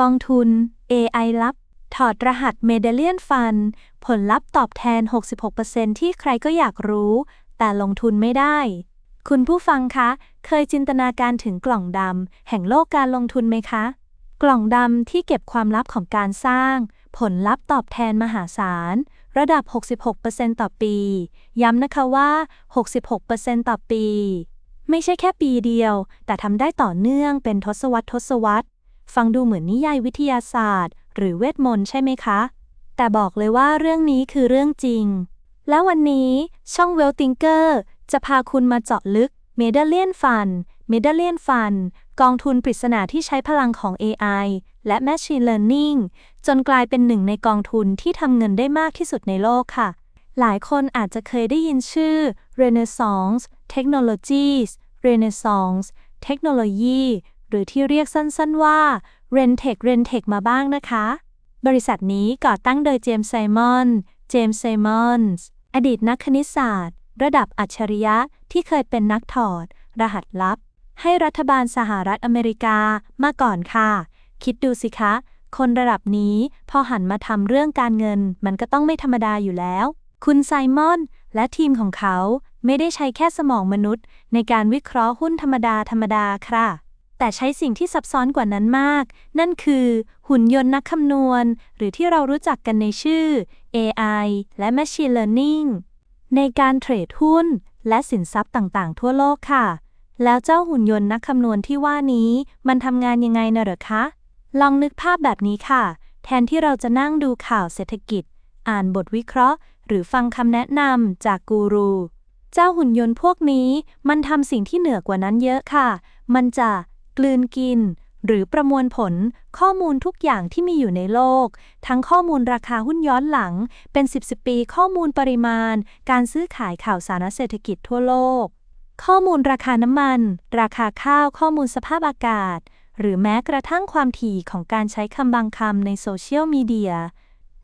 กองทุน AI ลับ ถอดรหัส Medallion Fund ผลลัพธ์ตอบแทน 66%ที่ใครก็อยากรู้ แต่ลงทุนไม่ได้ คุณผู้ฟังคะ เคยจินตนาการถึงกล่องดำแห่งโลกการลงทุนไหมคะ กล่องดำที่เก็บความลับของการสร้าง ผลลัพธ์ตอบแทนมหาศาล ระดับ 66%ต่อปี ย้ำนะคะว่า 66%ต่อปี ไม่ใช่แค่ปีเดียว แต่ทำได้ต่อเนื่องเป็นทศวรรษทศวรรษ ฟังดูเหมือนนิยายวิทยาศาสตร์ หรือเวทมนต์ใช่ไหมคะ แต่บอกเลยว่าเรื่องนี้คือเรื่องจริง และวันนี้ช่อง Well Thinker จะพาคุณมาเจาะลึก Medallion Fund Medallion Fund กองทุนปริศนาที่ใช้พลังของ AI และ Machine Learning จนกลายเป็นหนึ่งในกองทุนที่ทำเงินได้มากที่สุดในโลกค่ะ หลายคนอาจจะเคยได้ยินชื่อ Renaissance Technologies Renaissance Technology หรือที่เรียกสั้นๆว่า Rentech Rentech มาบ้างนะคะ บริษัทนี้ก่อตั้งโดยเจมส์ไซมอน เจมส์ไซมอนส์อดีตนักคณิตศาสตร์ ระดับอัจฉริยะที่เคยเป็นนักถอด รหัสลับ ให้รัฐบาลสหรัฐอเมริกามาก่อนค่ะ คิดดูสิคะ คนระดับนี้พอหันมาทำเรื่องการเงิน มันก็ต้องไม่ธรรมดาอยู่แล้ว คุณไซมอนและทีมของเขาไม่ได้ใช้แค่สมองมนุษย์ ในการวิเคราะห์หุ้นธรรมดาธรรมดาค่ะ แต่ใช้สิ่งที่ซับซ้อนกว่านั้นมาก นั่นคือหุ่นยนต์นักคำนวณ หรือที่เรารู้จักกันในชื่อ AI และ Machine Learning ในการเทรดหุ้น และสินทรัพย์ต่างๆ ทั่วโลกค่ะ แล้วเจ้าหุ่นยนต์นักคำนวณที่ว่านี้ มันทำงานยังไงนะหรอคะ ลองนึกภาพแบบนี้ค่ะ แทนที่เราจะนั่งดูข่าวเศรษฐกิจ อ่านบทวิเคราะห์ หรือฟังคำแนะนำจากกูรู เจ้าหุ่นยนต์พวกนี้ มันทำสิ่งที่เหนือกว่านั้นเยอะค่ะ มันจะ กลืนกิน หรือประมวลผลข้อมูลทุกอย่างที่มีอยู่ในโลก ทั้งข้อมูลราคาหุ้นย้อนหลัง เป็น10 10ปี ข้อมูลปริมาณ การซื้อขายข่าวสารเศรษฐกิจทั่วโลก ข้อมูลราคาน้ำมัน ราคาข้าวข้อมูลสภาพอากาศ หรือแม้กระทั่งความถี่ของการใช้คำบางคำในโซเชียลมีเดีย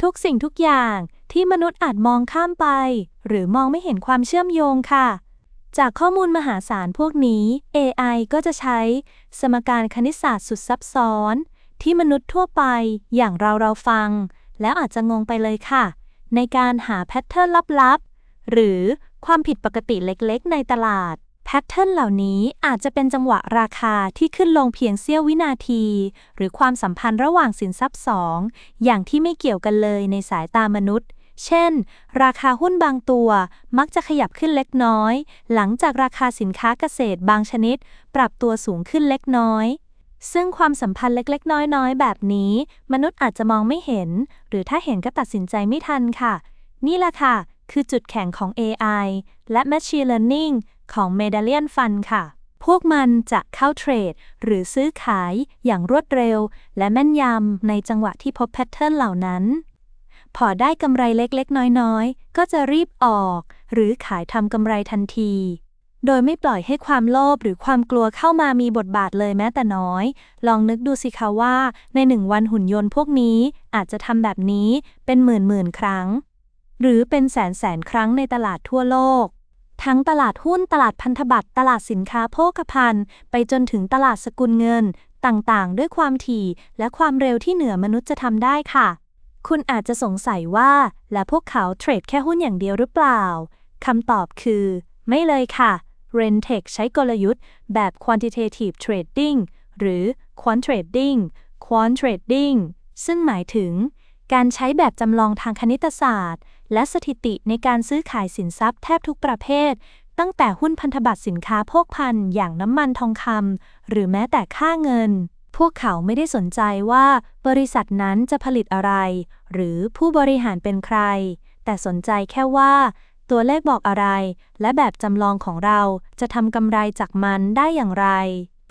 ทุกสิ่งทุกอย่างที่มนุษย์อาจมองข้ามไป หรือมองไม่เห็นความเชื่อมโยงค่ะ จากข้อมูลมหาศาลพวกนี้ AI ก็จะใช้สมการคณิตศาสตร์สุดซับซ้อน ที่มนุษย์ทั่วไปอย่างเราเราฟัง แล้วอาจจะงงไปเลยค่ะ ในการหาแพทเทิร์นลับๆ หรือความผิดปกติเล็กๆ ในตลาด แพทเทิร์นเหล่านี้อาจจะเป็นจังหวะราคาที่ขึ้นลงเพียงเสี้ยววินาที หรือความสัมพันธ์ระหว่างสินทรัพย์สองอย่างที่ไม่เกี่ยวกันเลยในสายตามนุษย์ เช่น ราคาหุ้นบางตัวมักจะขยับขึ้นเล็กน้อย หลังจากราคาสินค้าเกษตรบางชนิด ปรับตัวสูงขึ้นเล็กน้อย ซึ่งความสัมพันธ์เล็กๆ น้อยๆ แบบนี้ มนุษย์อาจจะมองไม่เห็น หรือถ้าเห็นก็ตัดสินใจไม่ทันค่ะ นี่แหละค่ะ คือจุดแข็งของ AI และ Machine Learning ของ Medallion Fund ค่ะพวกมันจะเข้าเทรด หรือซื้อขายอย่างรวดเร็ว และแม่นยำในจังหวะที่พบแพทเทิร์นเหล่านั้น พอได้กำไรเล็กๆ น้อยๆ ก็จะรีบออก หรือขายทำกำไรทันที โดยไม่ปล่อยให้ความโลภหรือความกลัวเข้ามามีบทบาทเลยแม้แต่น้อย ลองนึกดูสิคะว่า ในหนึ่งวันหุ่นยนต์พวกนี้อาจจะทำแบบนี้เป็นหมื่นหมื่นครั้ง หรือเป็นแสนแสนครั้งในตลาดทั่วโลกทั้งตลาดหุ้นตลาดพันธบัตรตลาดสินค้าโภคภัณฑ์ ไปจนถึงตลาดสกุลเงิน ต่างๆ ด้วยความถี่และความเร็วที่เหนือมนุษย์จะทำได้ค่ะ คุณอาจจะสงสัยว่า และพวกเขาเทรดแค่หุ้นอย่างเดียวหรือเปล่า คำตอบคือ ไม่เลยค่ะ Rentech ใช้กลยุทธ์แบบ quantitative trading หรือ quant trading quant trading ซึ่งหมายถึง การใช้แบบจำลองทางคณิตศาสตร์ และสถิติในการซื้อขายสินทรัพย์แทบทุกประเภท ตั้งแต่หุ้นพันธบัตรสินค้าโภคภัณฑ์อย่างน้ำมันทองคำหรือแม้แต่ค่าเงิน พวกเขาไม่ได้สนใจว่าบริษัทนั้นจะผลิตอะไร หรือผู้บริหารเป็นใคร แต่สนใจแค่ว่า ตัวเลขบอกอะไร และแบบจำลองของเราจะทำกำไรจากมันได้อย่างไร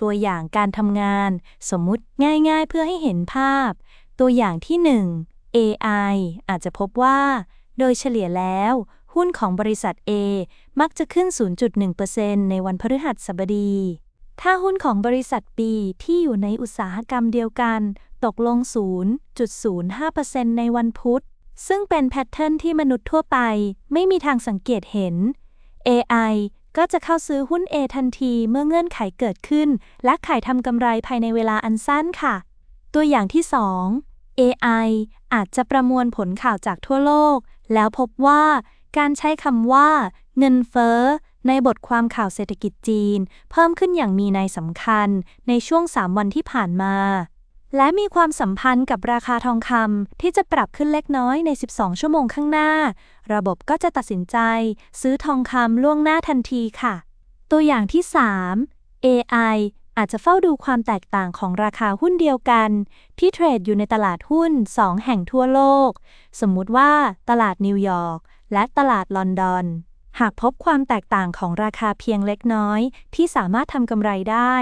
ตัวอย่างการทำงาน สมมุติง่ายๆเพื่อให้เห็นภาพ ตัวอย่างที่ 1 AI อาจจะพบว่า โดยเฉลี่ยแล้ว หุ้นของบริษัท A มักจะขึ้น 0.1%ในวันพฤหัสบดี ถ้าหุ้นของบริษัท B ที่อยู่ในอุตสาหกรรมเดียวกัน ตกลง 0.05%ในวันพุธ ซึ่งเป็นแพทเทิร์นที่มนุษย์ทั่วไป ไม่มีทางสังเกตเห็น AI ก็จะเข้าซื้อหุ้น A ทันทีเมื่อเงื่อนไขเกิดขึ้น และขายทำกำไรภายในเวลาอันสั้นค่ะ ตัวอย่างที่ 2 AI อาจจะประมวลผลข่าวจากทั่วโลก แล้วพบว่าการใช้คำว่า เงินเฟ้อ ในบทความข่าวเศรษฐกิจจีน เพิ่มขึ้นอย่างมีนัยสำคัญในช่วง 3 วันที่ผ่านมา และมีความสัมพันธ์กับราคาทองคำที่จะปรับขึ้นเล็กน้อยใน 12 ชั่วโมงข้างหน้า ระบบก็จะตัดสินใจ ซื้อทองคำล่วงหน้าทันทีค่ะ ตัวอย่างที่ 3 AI อาจจะเฝ้าดูความแตกต่างของราคาหุ้นเดียวกัน ที่เทรดอยู่ในตลาดหุ้น 2 แห่งทั่วโลก สมมุติว่าตลาดนิวยอร์กและตลาดลอนดอน หากพบความแตกต่างของราคาเพียงเล็กน้อย ที่สามารถทำกำไรได้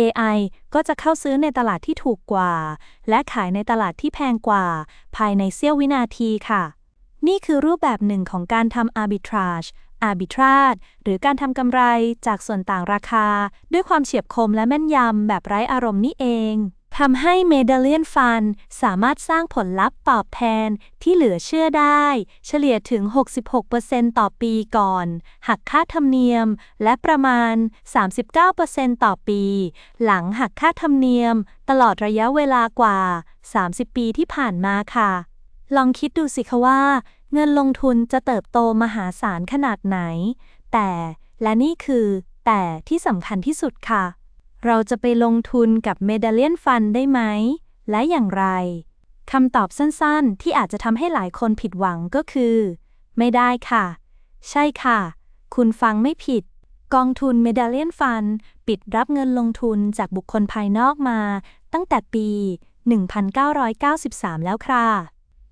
AI ก็จะเข้าซื้อในตลาดที่ถูกกว่า และขายในตลาดที่แพงกว่า ภายในเสี้ยววินาทีค่ะ นี่คือรูปแบบหนึ่งของการทำ arbitrage arbitrage หรือการทำกำไรจากส่วนต่างราคา ด้วยความเฉียบคมและแม่นยำแบบไร้อารมณ์นี่เอง ทำให้ Medallion Fund สามารถสร้างผลลัพธ์ตอบแทนที่เหลือเชื่อได้ เฉลี่ยถึง 66%ต่อปีก่อน หักค่าธรรมเนียม และประมาณ 39%ต่อปี หลังหักค่าธรรมเนียม ตลอดระยะเวลากว่า 30 ปีที่ผ่านมาค่ะ ลองคิดดูสิคะว่า เงินลงทุนจะเติบโตมหาศาลขนาดไหน แต่และนี่คือแต่ที่สำคัญที่สุดค่ะ เราจะไปลงทุนกับ Medallion Fund ได้ไหม และอย่างไร คำตอบสั้นๆ ที่อาจจะทำให้หลายคนผิดหวังก็คือ ไม่ได้ค่ะ ใช่ค่ะ คุณฟังไม่ผิด กองทุน Medallion Fund ปิดรับเงินลงทุนจากบุคคลภายนอกมา ตั้งแต่ปี 1993 แล้วค่ะ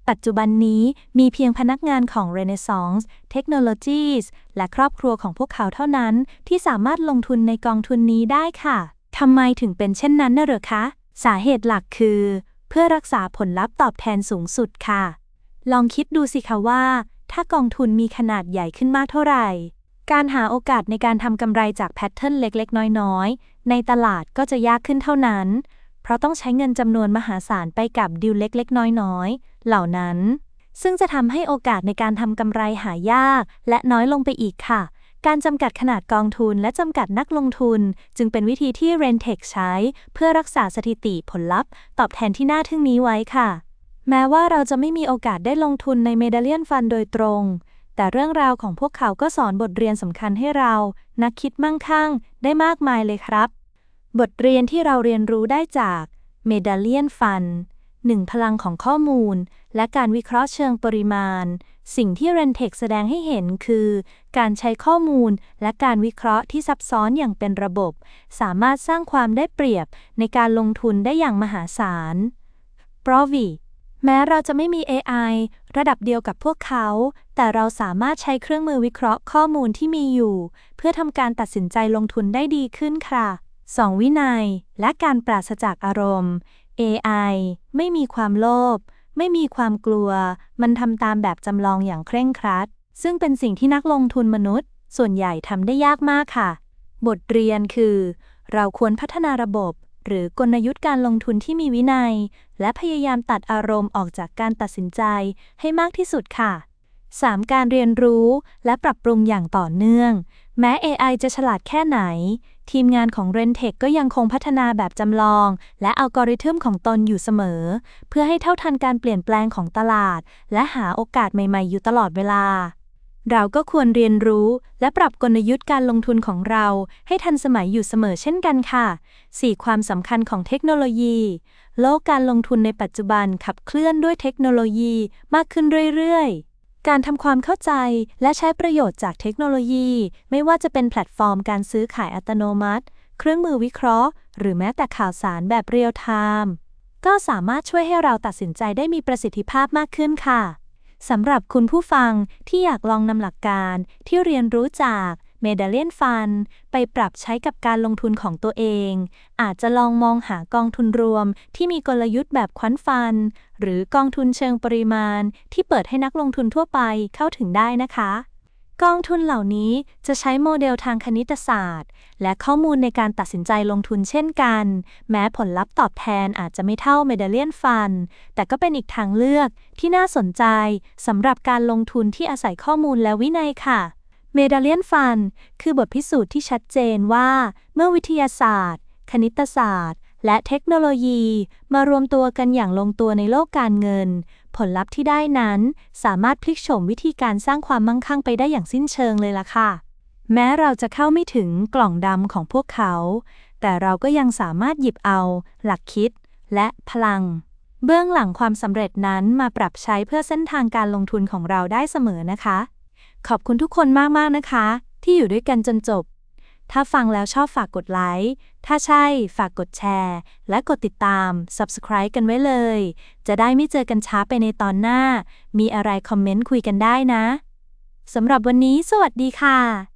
ปัจจุบันนี้มีเพียงพนักงานของ Renaissance Technologies และครอบครัวของพวกเขาเท่านั้น ที่สามารถลงทุนในกองทุนนี้ได้ค่ะ ทำไมถึงเป็นเช่นนั้นน่ะเหรอคะ สาเหตุหลักคือ เพื่อรักษาผลลัพธ์ตอบแทนสูงสุดค่ะ ลองคิดดูสิคะว่า ถ้ากองทุนมีขนาดใหญ่ขึ้นมากเท่าไหร่ การหาโอกาสในการทำกำไรจากแพทเทิร์นเล็กๆ น้อยๆ ในตลาดก็จะยากขึ้นเท่านั้น เพราะต้องใช้เงินจำนวนมหาศาลไปกับดิวเล็กๆ น้อยๆ เหล่านั้น ซึ่งจะทำให้โอกาสในการทำกำไรหายากและน้อยลงไปอีกค่ะ การจำกัดขนาดกองทุนและจำกัดนักลงทุน จึงเป็นวิธีที่ Rentech ใช้ เพื่อรักษาสถิติผลลัพธ์ ตอบแทนที่น่าทึ่งนี้ไว้ค่ะ แม้ว่าเราจะไม่มีโอกาสได้ลงทุนใน Medallion Fund โดยตรง แต่เรื่องราวของพวกเขาก็สอนบทเรียนสำคัญให้เรา นักคิดมั่งคั่ง ได้มากมายเลยครับ บทเรียนที่เราเรียนรู้ได้จาก Medallion Fund 1. พลังของข้อมูล และการวิเคราะห์เชิงปริมาณ สิ่งที่ Rentech แสดงให้เห็นคือ การใช้ข้อมูลและการวิเคราะห์ที่ซับซ้อนอย่างเป็นระบบ สามารถสร้างความได้เปรียบในการลงทุนได้อย่างมหาศาล p r o v i แม้เราจะไม่มี AI ระดับเดียวกับพวกเขา แต่เราสามารถใช้เครื่องมือวิเคราะห์ข้อมูลที่มีอยู่ เพื่อทำการตัดสินใจลงทุนได้ดีขึ้นค่ะ 2. วินัย และการปราศจากอารมณ์ AI ไม่มีความโลภ ไม่มีความกลัว มันทำตามแบบจำลองอย่างเคร่งครัด ซึ่งเป็นสิ่งที่นักลงทุนมนุษย์ ส่วนใหญ่ทำได้ยากมากค่ะ บทเรียนคือ เราควรพัฒนาระบบ หรือกลยุทธ์การลงทุนที่มีวินัย และพยายามตัดอารมณ์ออกจากการตัดสินใจให้มากที่สุดค่ะ 3. การเรียนรู้และปรับปรุงอย่างต่อเนื่อง แม้ AI จะฉลาดแค่ไหน ทีมงานของ Rentech ก็ยังคงพัฒนาแบบจำลอง และอัลกอริทึมของตนอยู่เสมอ เพื่อให้เท่าทันการเปลี่ยนแปลงของตลาด และหาโอกาสใหม่ๆ อยู่ตลอดเวลา เราก็ควรเรียนรู้ และปรับกลยุทธ์การลงทุนของเรา ให้ทันสมัยอยู่เสมอเช่นกันค่ะ 4. ความสำคัญของเทคโนโลยีโลกการลงทุนในปัจจุบันขับเคลื่อนด้วยเทคโนโลยีมากขึ้นเรื่อยๆ การทำความเข้าใจและใช้ประโยชน์จากเทคโนโลยี ไม่ว่าจะเป็นแพลตฟอร์มการซื้อขายอัตโนมัติ เครื่องมือวิเคราะห์ หรือแม้แต่ข่าวสารแบบเรียลไทม์ก็สามารถช่วยให้เราตัดสินใจได้มีประสิทธิภาพมากขึ้นค่ะสำหรับคุณผู้ฟังที่อยากลองนำหลักการที่เรียนรู้จาก เมดัลเลียนฟันไปปรับใช้กับการลงทุนของตัวเอง อาจจะลองมองหากองทุนรวมที่มีกลยุทธ์แบบควันฟัน หรือกองทุนเชิงปริมาณ ที่เปิดให้นักลงทุนทั่วไปเข้าถึงได้นะคะกองทุนเหล่านี้จะใช้โมเดลทางคณิตศาสตร์ และข้อมูลในการตัดสินใจลงทุนเช่นกัน แม้ผลลัพธ์ตอบแทนอาจจะไม่เท่าเมดัลเลียนฟัน แต่ก็เป็นอีกทางเลือกที่น่าสนใจสำหรับการลงทุนที่อาศัยข้อมูลและวินัยค่ะ เมดาเลียนฟัน คือบทพิสูจน์ที่ชัดเจนว่า เมื่อวิทยาศาสตร์ คณิตศาสตร์ และเทคโนโลยี มารวมตัวกันอย่างลงตัวในโลกการเงิน ผลลัพธ์ที่ได้นั้น สามารถพลิกโฉมวิธีการสร้างความมั่งคั่งไปได้อย่างสิ้นเชิงเลยล่ะค่ะ แม้เราจะเข้าไม่ถึงกล่องดำของพวกเขา แต่เราก็ยังสามารถหยิบเอา หลักคิด และพลัง เบื้องหลังความสำเร็จนั้นมาปรับใช้เพื่อเส้นทางการลงทุนของเราได้เสมอนะคะ ขอบคุณทุกคนมากๆนะคะ ที่อยู่ด้วยกันจนจบ ถ้าฟังแล้วชอบฝากกดไลค์ ถ้าใช่ฝากกดแชร์ และกดติดตาม Subscribe กันไว้เลย จะได้ไม่เจอกันช้าไปในตอนหน้า มีอะไรคอมเมนต์คุยกันได้นะสำหรับวันนี้สวัสดีค่ะ